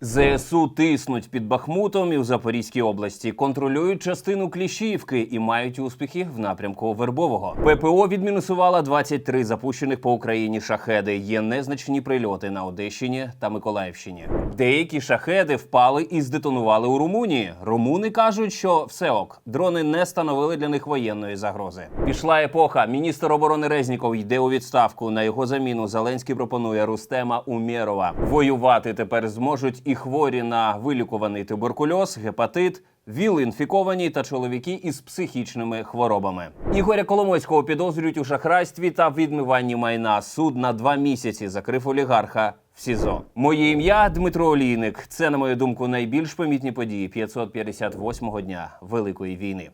ЗСУ тиснуть під Бахмутом і в Запорізькій області, контролюють частину Кліщіївки і мають успіхи в напрямку Вербового. ППО відмінусувала 23 запущених по Україні шахеди. Є незначні прильоти на Одещині та Миколаївщині. Деякі шахеди впали і здетонували у Румунії. Румуни кажуть, що все ок, дрони не становили для них воєнної загрози. Пішла епоха. Міністр оборони Резніков йде у відставку. На його заміну Зеленський пропонує Рустема Умєрова. Воювати тепер зможуть і хворі на вилікуваний туберкульоз, гепатит. ВІЛ-інфіковані та чоловіки із психічними хворобами. Ігоря Коломойського підозрюють у шахрайстві та відмиванні майна. Суд на два місяці закрив олігарха в СІЗО. Моє ім'я Дмитро Олійник. Це, на мою думку, найбільш помітні події 558-го дня Великої війни.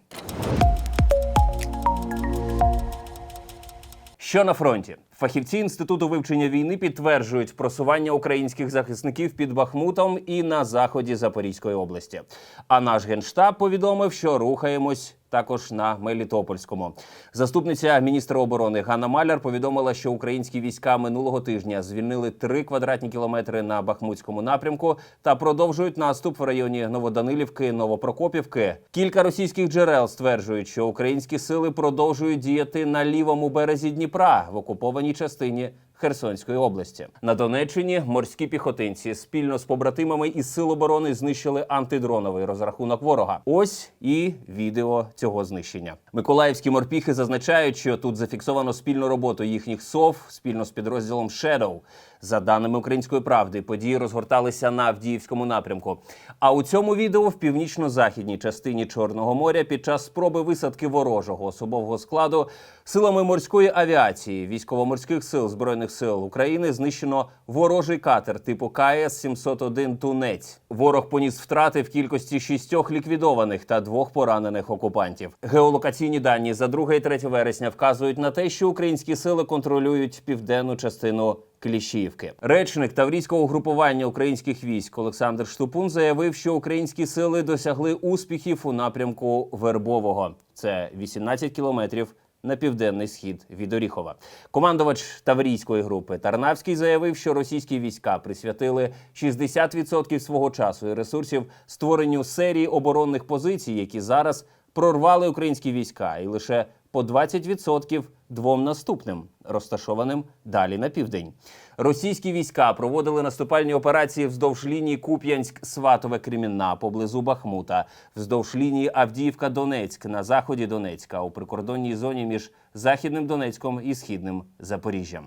Що на фронті? Фахівці інституту вивчення війни підтверджують просування українських захисників під Бахмутом і на заході Запорізької області. А наш генштаб повідомив, що рухаємось також на Мелітопольському. Заступниця міністра оборони Ганна Маляр повідомила, що українські війська минулого тижня звільнили 3 квадратні кілометри на Бахмутському напрямку та продовжують наступ в районі Новоданилівки, Новопрокопівки. Кілька російських джерел стверджують, що українські сили продовжують діяти на лівому березі Дніпра в окупованій частині. Херсонської області на Донеччині морські піхотинці спільно з побратимами із сил оборони знищили антидроновий розрахунок ворога. Ось і відео цього знищення. Миколаївські морпіхи зазначають, що тут зафіксовано спільну роботу їхніх сов спільно з підрозділом Shadow. За даними української правди, події розгорталися на Авдіївському напрямку. А у цьому відео в північно-західній частині Чорного моря під час спроби висадки ворожого особового складу силами морської авіації військово-морських сил збройних сил України знищено ворожий катер типу КС 701 Тунець. Ворог поніс втрати в кількості шістьох ліквідованих та двох поранених окупантів. Геолокаційні дані за 2 і 3 вересня вказують на те, що українські сили контролюють південну частину. Кліщівки. Речник таврійського угрупування українських військ Олександр Штупун заявив, що українські сили досягли успіхів у напрямку Вербового. Це 18 кілометрів. На південний схід від Оріхова. Командувач Таврійської групи Тарнавський заявив, що російські війська присвятили 60% свого часу і ресурсів створенню серії оборонних позицій, які зараз прорвали українські війська, і лише по 20% двом наступним, розташованим далі на південь. Російські війська проводили наступальні операції вздовж лінії Куп'янськ-Сватове Кремінна поблизу Бахмута, вздовж лінії Авдіївка-Донецьк на заході Донецька у прикордонній зоні між західним Донецьком і східним Запоріжжям.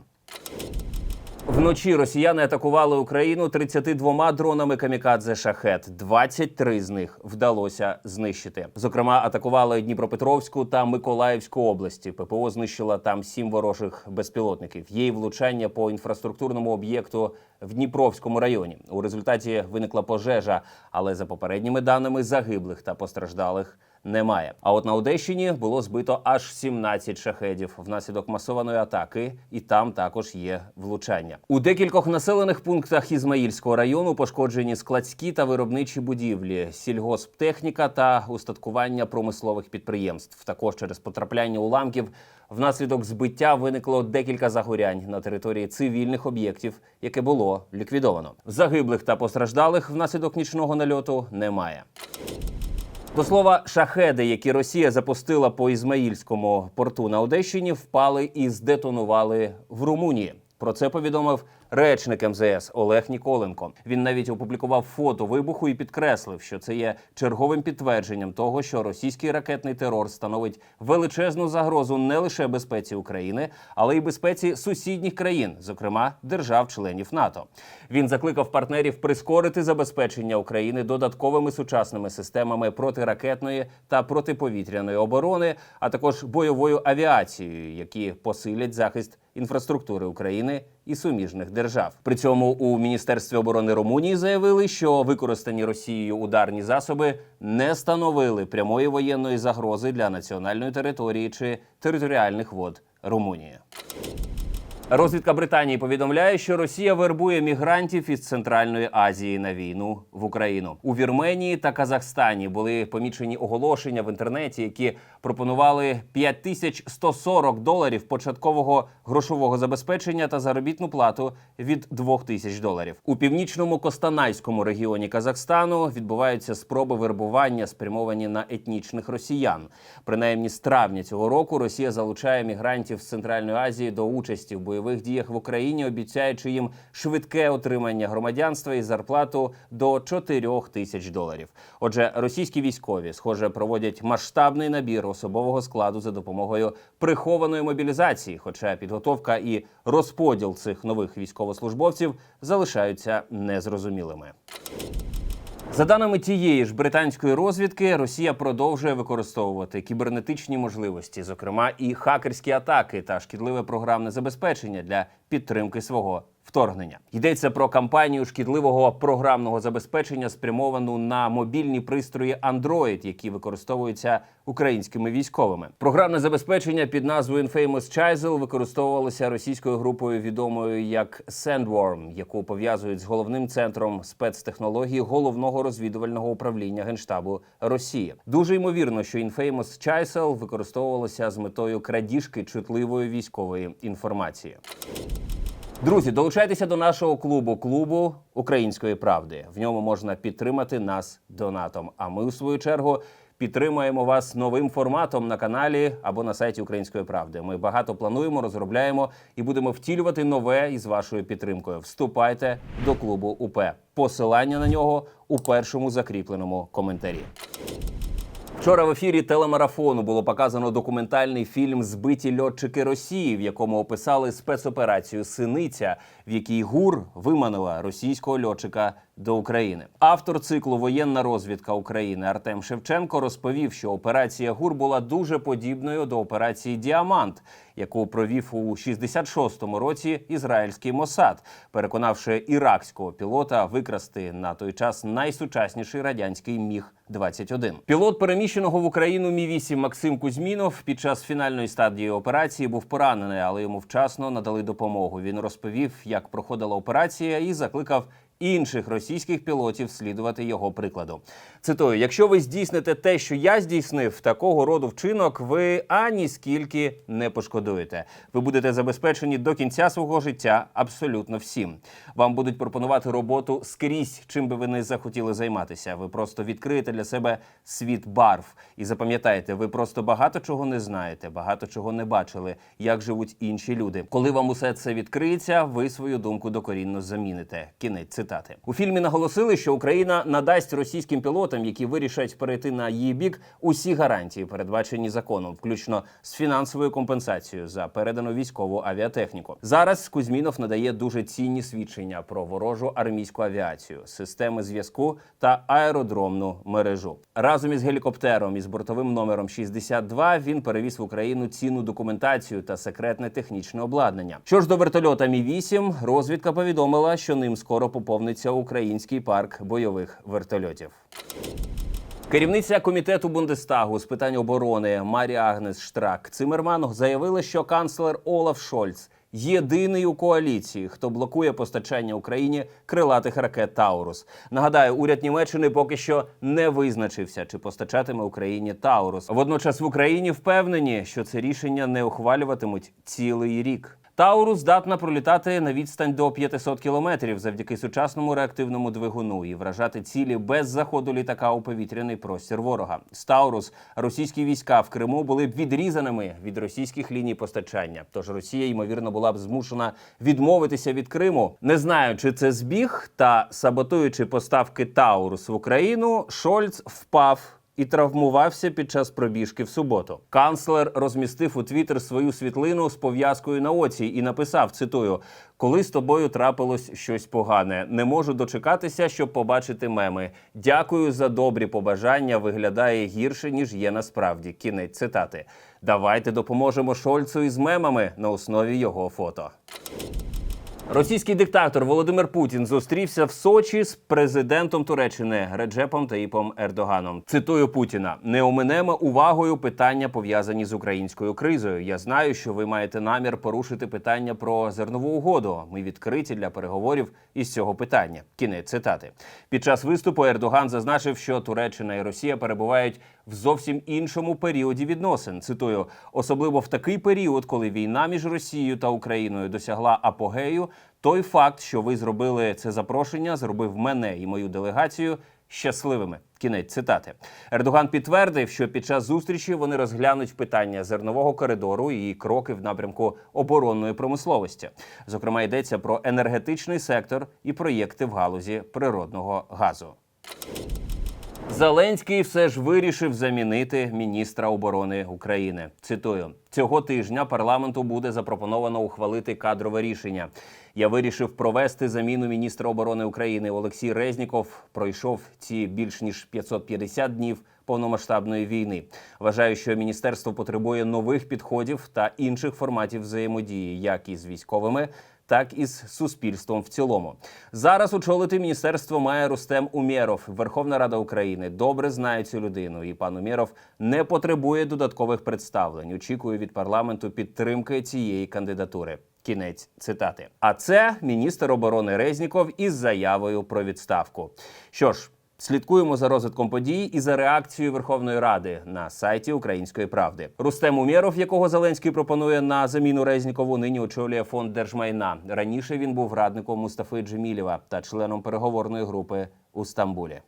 Вночі росіяни атакували Україну 32 дронами камікадзе шахет. 23 з них вдалося знищити. Зокрема, атакували Дніпропетровську та Миколаївську області. ППО знищила там сім ворожих безпілотників. Й влучання по інфраструктурному об'єкту в Дніпровському районі. У результаті виникла пожежа, але за попередніми даними загиблих та постраждалих. Немає. А от на Одещині було збито аж 17 шахедів внаслідок масованої атаки, і там також є влучання. У декількох населених пунктах Ізмаїльського району пошкоджені складські та виробничі будівлі, сільгосптехніка та устаткування промислових підприємств. Також через потрапляння уламків внаслідок збиття виникло декілька загорянь на території цивільних об'єктів, яке було ліквідовано. Загиблих та постраждалих внаслідок нічного нальоту немає. До слова, шахеди, які Росія запустила по Ізмаїльському порту на Одещині, впали і здетонували в Румунії. Про це повідомив речник МЗС Олег Ніколенко. Він навіть опублікував фото вибуху і підкреслив, що це є черговим підтвердженням того, що російський ракетний терор становить величезну загрозу не лише безпеці України, але й безпеці сусідніх країн, зокрема держав-членів НАТО. Він закликав партнерів прискорити забезпечення України додатковими сучасними системами протиракетної та протиповітряної оборони, а також бойовою авіацією, які посилять захист інфраструктури України і суміжних держав. При цьому у міністерстві оборони Румунії заявили, що використані Росією ударні засоби не становили прямої воєнної загрози для національної території чи територіальних вод Румунії. Розвідка Британії повідомляє, що Росія вербує мігрантів із Центральної Азії на війну в Україну. У Вірменії та Казахстані були помічені оголошення в інтернеті, які пропонували 5140 доларів початкового грошового забезпечення та заробітну плату від 2000 доларів. У північному Костанайському регіоні Казахстану відбуваються спроби вербування, спрямовані на етнічних росіян. Принаймні з травня цього року Росія залучає мігрантів з Центральної Азії до участі в бойових діях в Україні, обіцяючи їм швидке отримання громадянства і зарплату до 4 тисяч доларів. Отже, російські військові, схоже, проводять масштабний набір особового складу за допомогою прихованої мобілізації, хоча підготовка і розподіл цих нових військовослужбовців залишаються незрозумілими. За даними тієї ж британської розвідки, Росія продовжує використовувати кібернетичні можливості, зокрема і хакерські атаки та шкідливе програмне забезпечення для підтримки свого вторгнення. Йдеться про кампанію шкідливого програмного забезпечення, спрямовану на мобільні пристрої Android, які використовуються українськими військовими. Програмне забезпечення під назвою Infamous Chisel використовувалося російською групою, відомою як Sandworm, яку пов'язують з головним центром спецтехнологій головного розвідувального управління генштабу Росії. Дуже ймовірно, що Infamous Chisel використовувалося з метою крадіжки чутливої військової інформації. Друзі, долучайтеся до нашого клубу клубу Української правди. В ньому можна підтримати нас донатом. А ми, у свою чергу, підтримуємо вас новим форматом на каналі або на сайті Української правди. Ми багато плануємо, розробляємо і будемо втілювати нове із вашою підтримкою. Вступайте до клубу УП. Посилання на нього у першому закріпленому коментарі. Вчора в ефірі телемарафону було показано документальний фільм Збиті льотчики Росії, в якому описали спецоперацію Синиця, в якій ГУР виманила російського льотчика до України. Автор циклу Воєнна розвідка України Артем Шевченко розповів, що операція ГУР була дуже подібною до операції Діамант, яку провів у 66-му році ізраїльський Мосад, переконавши іракського пілота викрасти на той час найсучасніший радянський міг 21 Пілот переміщеного в Україну Мі 8 Максим Кузьмінов під час фінальної стадії операції був поранений, але йому вчасно надали допомогу. Він розповів, як проходила операція, і закликав інших російських пілотів слідувати його прикладу. Цитую: якщо ви здійсните те, що я здійснив, такого роду вчинок, ви ані скільки не пошкодуєте. Ви будете забезпечені до кінця свого життя абсолютно всім. Вам будуть пропонувати роботу скрізь, чим би ви не захотіли займатися. Ви просто відкриєте для себе світ барв. І запам'ятайте, ви просто багато чого не знаєте, багато чого не бачили, як живуть інші люди. Коли вам усе це відкриється, ви свою думку докорінно заміните. Кінець цитати у фільмі наголосили, що Україна надасть російським пілотам, які вирішать перейти на її бік, усі гарантії, передбачені законом, включно з фінансовою компенсацією за передану військову авіатехніку. Зараз Кузьмінов надає дуже цінні свідчення про ворожу армійську авіацію, системи зв'язку та аеродромну мережу. Разом із гелікоптером із бортовим номером 62 він перевіз в Україну цінну документацію та секретне технічне обладнання. Що ж до вертольота Мі 8 розвідка повідомила, що ним скоро поповниться український парк бойових вертольотів. Керівниця комітету Бундестагу з питань оборони Марія Агнес Штрак Цимерман заявила, що канцлер Олаф Шольц єдиний у коаліції, хто блокує постачання Україні крилатих ракет Таурус. Нагадаю, уряд Німеччини поки що не визначився, чи постачатиме Україні Таурус. Водночас в Україні впевнені, що це рішення не ухвалюватимуть цілий рік. Таурус здатна пролітати на відстань до 500 кілометрів завдяки сучасному реактивному двигуну і вражати цілі без заходу літака у повітряний простір ворога. З Таурус російські війська в Криму були б відрізаними від російських ліній постачання. Тож Росія ймовірно була б змушена відмовитися від Криму. Не знаю, чи це збіг, та саботуючи поставки Таурус в Україну, Шольц впав і травмувався під час пробіжки в суботу. Канцлер розмістив у Твіттер свою світлину з пов'язкою на оці і написав: цитую: коли з тобою трапилось щось погане, не можу дочекатися, щоб побачити меми. Дякую за добрі побажання. Виглядає гірше ніж є насправді. Кінець цитати. Давайте допоможемо Шольцу із мемами на основі його фото. Російський диктатор Володимир Путін зустрівся в Сочі з президентом Туреччини Реджепом Таїпом Ердоганом. Цитую Путіна: не оминемо увагою питання пов'язані з українською кризою. Я знаю, що ви маєте намір порушити питання про зернову угоду. Ми відкриті для переговорів із цього питання. Кінець цитати. Під час виступу Ердоган зазначив, що Туреччина і Росія перебувають в зовсім іншому періоді відносин. Цитую, особливо в такий період, коли війна між Росією та Україною досягла апогею. Той факт, що ви зробили це запрошення, зробив мене і мою делегацію щасливими. Кінець цитати. Ердоган підтвердив, що під час зустрічі вони розглянуть питання зернового коридору і кроки в напрямку оборонної промисловості. Зокрема, йдеться про енергетичний сектор і проєкти в галузі природного газу. Зеленський все ж вирішив замінити міністра оборони України. Цитую: цього тижня парламенту буде запропоновано ухвалити кадрове рішення. Я вирішив провести заміну міністра оборони України. Олексій Резніков пройшов ці більш ніж 550 днів повномасштабної війни. Вважаю, що міністерство потребує нових підходів та інших форматів взаємодії, як із військовими так і з суспільством в цілому. Зараз очолити міністерство має Рустем Умєров. Верховна Рада України добре знає цю людину, і пан Умєров не потребує додаткових представлень. Очікую від парламенту підтримки цієї кандидатури. Кінець цитати. А це міністр оборони Резніков із заявою про відставку. Що ж. Слідкуємо за розвитком подій і за реакцією Верховної Ради на сайті Української правди. Рустем Умєров, якого Зеленський пропонує на заміну Резнікову, нині очолює фонд держмайна. Раніше він був радником Мустафи Джемілєва та членом переговорної групи у Стамбулі.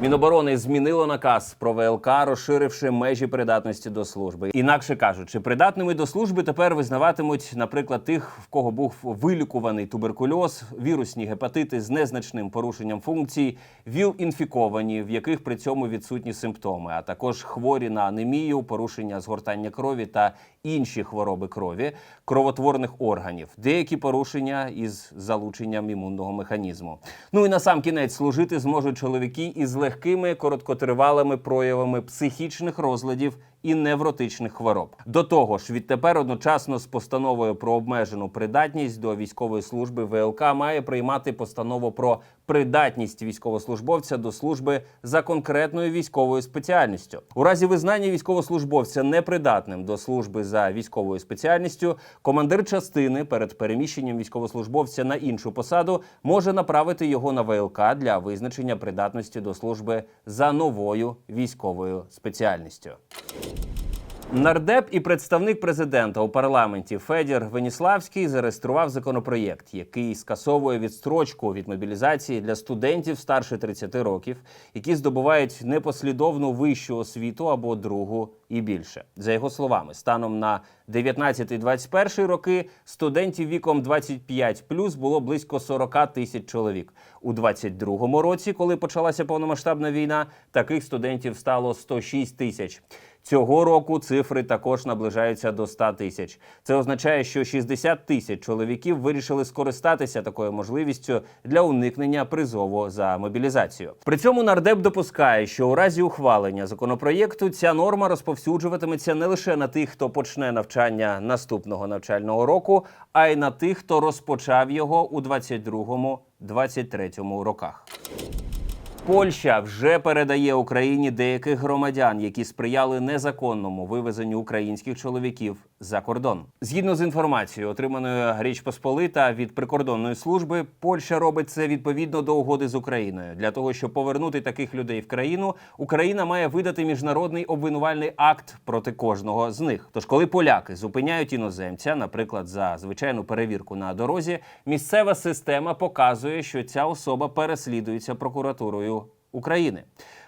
Міноборони змінило наказ про ВЛК, розширивши межі придатності до служби. Інакше кажучи, придатними до служби тепер визнаватимуть, наприклад, тих, в кого був вилікуваний туберкульоз, вірусні гепатити з незначним порушенням функцій, ВІЛ-інфіковані, в яких при цьому відсутні симптоми, а також хворі на анемію, порушення згортання крові та інші хвороби крові, кровотворних органів, деякі порушення із залученням імунного механізму. Ну і на сам кінець служити зможуть чоловіки із легкими короткотривалими проявами психічних розладів і невротичних хвороб. До того ж, відтепер одночасно з постановою про обмежену придатність до військової служби ВЛК має приймати постанову про придатність військовослужбовця до служби за конкретною військовою спеціальністю. У разі визнання військовослужбовця непридатним до служби за військовою спеціальністю, командир частини перед переміщенням військовослужбовця на іншу посаду може направити його на ВЛК для визначення придатності до служби за новою військовою спеціальністю. Нардеп і представник президента у парламенті Федір Веніславський зареєстрував законопроєкт, який скасовує відстрочку від мобілізації для студентів старше 30 років, які здобувають непослідовну вищу освіту або другу і більше. За його словами, станом на 19-21 роки студентів віком 25 було близько 40 тисяч чоловік. У 22-му році, коли почалася повномасштабна війна, таких студентів стало 106 тисяч. Цього року цифри також наближаються до 100 тисяч. Це означає, що 60 тисяч чоловіків вирішили скористатися такою можливістю для уникнення призову за мобілізацію. При цьому нардеп допускає, що у разі ухвалення законопроєкту ця норма розповсюджуватиметься не лише на тих, хто почне навчання наступного навчального року, а й на тих, хто розпочав його у 22-23 роках. Польща вже передає Україні деяких громадян, які сприяли незаконному вивезенню українських чоловіків за кордон. Згідно з інформацією, отриманою Річ Посполита від прикордонної служби, Польща робить це відповідно до угоди з Україною. Для того щоб повернути таких людей в країну, Україна має видати міжнародний обвинувальний акт проти кожного з них. Тож, коли поляки зупиняють іноземця, наприклад, за звичайну перевірку на дорозі, місцева система показує, що ця особа переслідується прокуратурою України,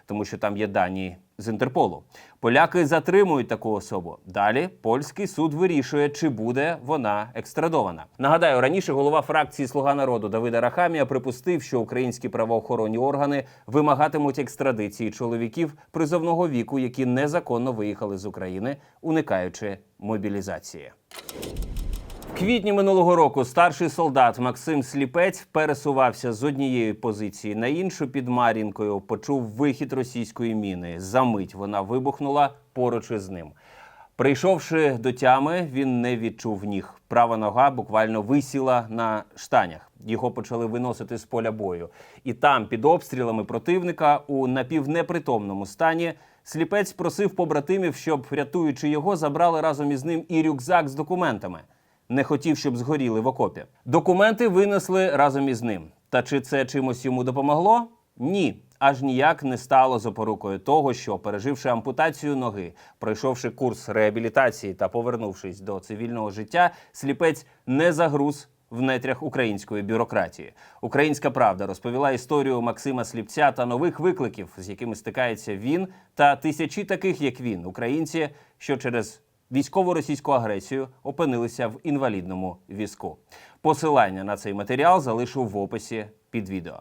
тому що там є дані з Інтерполу. Поляки затримують таку особу. Далі польський суд вирішує, чи буде вона екстрадована. Нагадаю, раніше голова фракції Слуга народу Давида Рахамія припустив, що українські правоохоронні органи вимагатимуть екстрадиції чоловіків призовного віку, які незаконно виїхали з України, уникаючи мобілізації. Квітні минулого року старший солдат Максим Сліпець пересувався з однієї позиції на іншу під Мар'їнкою. Почув вихід російської міни. Замить вона вибухнула поруч із ним. Прийшовши до тями, він не відчув ніг. Права нога буквально висіла на штанях. Його почали виносити з поля бою. І там, під обстрілами противника, у напівнепритомному стані, сліпець просив побратимів, щоб, рятуючи його, забрали разом із ним і рюкзак з документами. Не хотів, щоб згоріли в окопі. Документи винесли разом із ним. Та чи це чимось йому допомогло? Ні. Аж ніяк не стало запорукою того, що, переживши ампутацію ноги, пройшовши курс реабілітації та повернувшись до цивільного життя, сліпець не загруз в нетрях української бюрократії. Українська правда розповіла історію Максима Сліпця та нових викликів, з якими стикається він та тисячі таких, як він, українці, що через військово російську агресію опинилися в інвалідному візку. Посилання на цей матеріал залишу в описі під відео.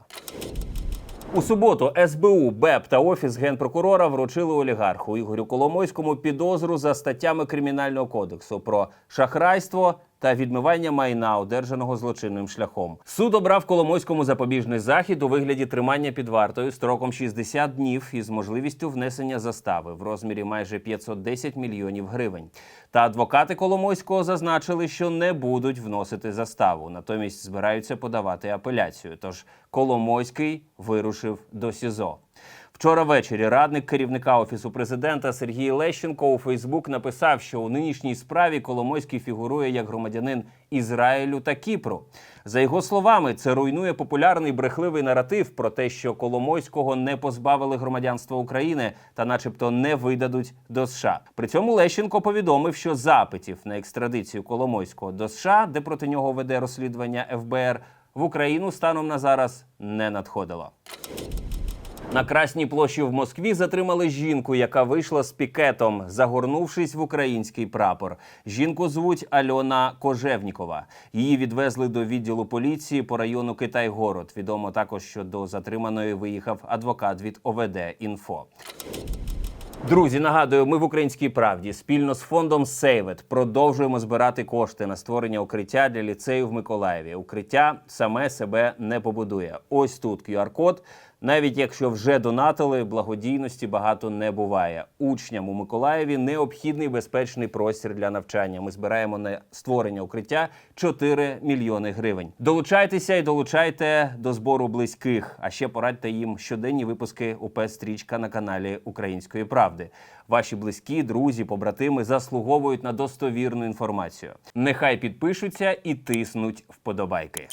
У суботу СБУ, БЕП та офіс генпрокурора вручили олігарху Ігорю Коломойському підозру за статтями кримінального кодексу про шахрайство та відмивання майна, одержаного злочинним шляхом. Суд обрав Коломойському запобіжний захід у вигляді тримання під вартою строком 60 днів із можливістю внесення застави в розмірі майже 510 мільйонів гривень. Та адвокати Коломойського зазначили, що не будуть вносити заставу, натомість збираються подавати апеляцію. Тож Коломойський вирушив до СІЗО. Вчора ввечері радник керівника офісу президента Сергій Лещенко у Фейсбук написав, що у нинішній справі Коломойський фігурує як громадянин Ізраїлю та Кіпру. За його словами, це руйнує популярний брехливий наратив про те, що Коломойського не позбавили громадянства України та, начебто, не видадуть до США. При цьому Лещенко повідомив, що запитів на екстрадицію Коломойського до США, де проти нього веде розслідування ФБР, в Україну станом на зараз не надходило. На Красній площі в Москві затримали жінку, яка вийшла з пікетом, загорнувшись в український прапор. Жінку звуть Альона Кожевнікова. Її відвезли до відділу поліції по району Китай-Город. Відомо також, що до затриманої виїхав адвокат від ОВД Інфо. Друзі, нагадую, ми в українській правді спільно з фондом Сейвет продовжуємо збирати кошти на створення укриття для ліцею в Миколаєві. Укриття саме себе не побудує. Ось тут QR-код. Навіть якщо вже донатили, благодійності багато не буває. Учням у Миколаєві необхідний безпечний простір для навчання. Ми збираємо на створення укриття 4 мільйони гривень. Долучайтеся і долучайте до збору близьких. А ще порадьте їм щоденні випуски УП Стрічка на каналі Української правди. Ваші близькі, друзі, побратими заслуговують на достовірну інформацію. Нехай підпишуться і тиснуть вподобайки.